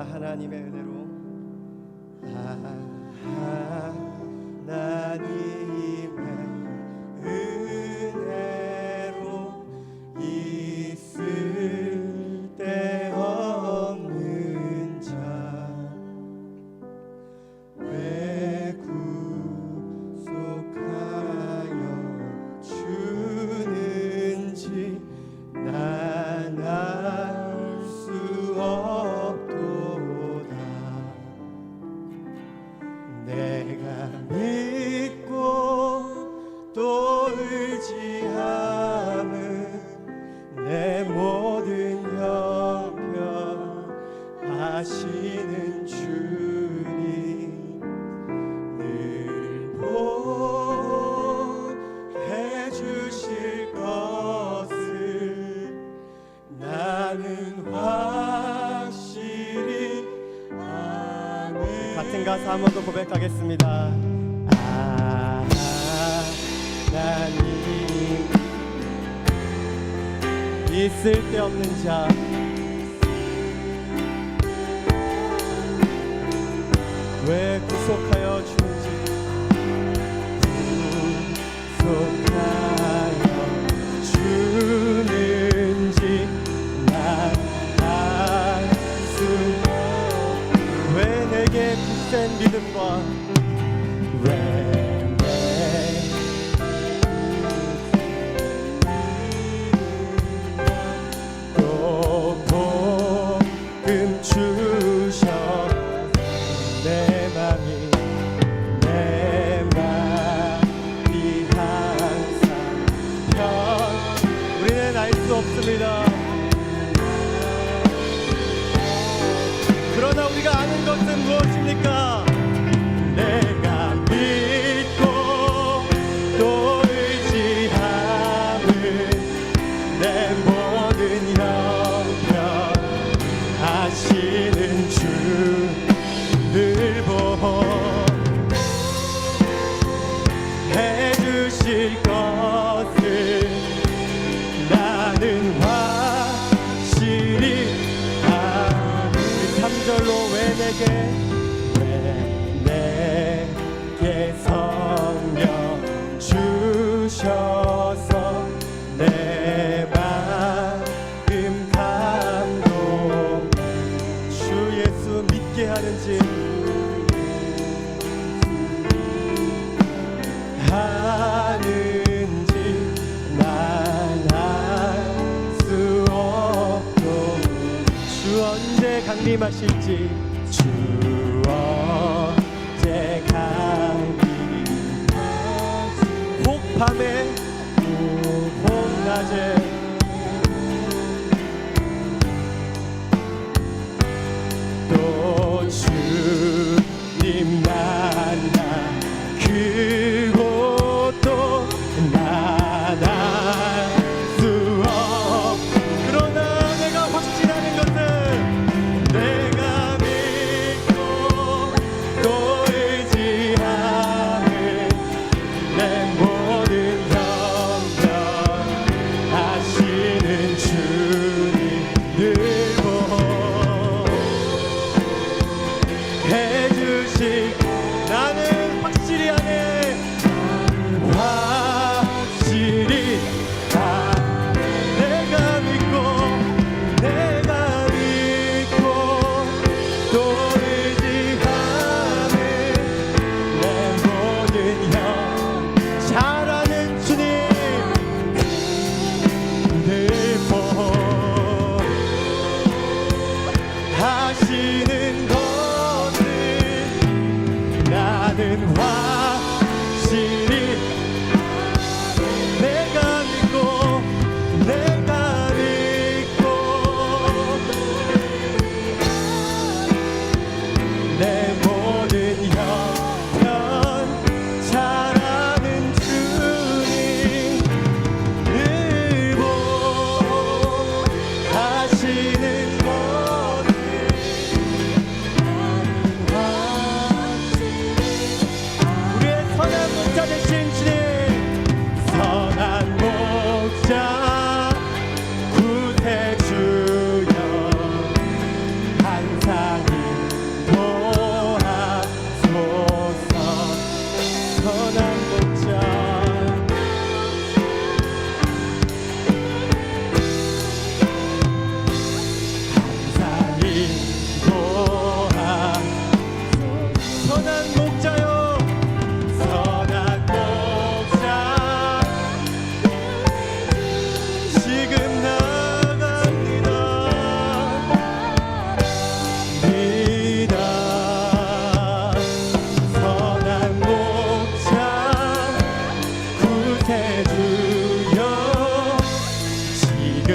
아 하나님의 은혜로 또 의지함은 내 모든 형편 아시는 주님 늘 보해 주실 것을 나는 확실히 아멘 같은 가사 한번 더 고백하겠습니다. 아 하나님 있을 데 없는 자. 왜 구속하여 주는지 구속하여 주는지 난알수왜 내게 굳센 믿음과 왜 그러나 우리가 아는 것은 무엇입니까 믿게 하는지 하는지 난알수 없고 주 언제 강림하실지 주 언제 강림하실지. 혹 밤에 혹 낮에 Why?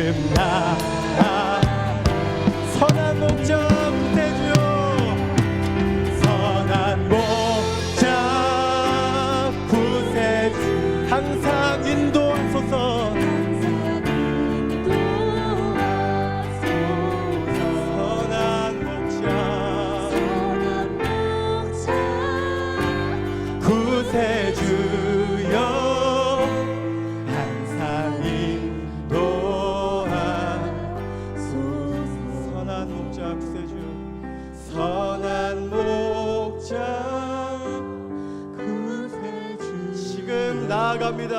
지금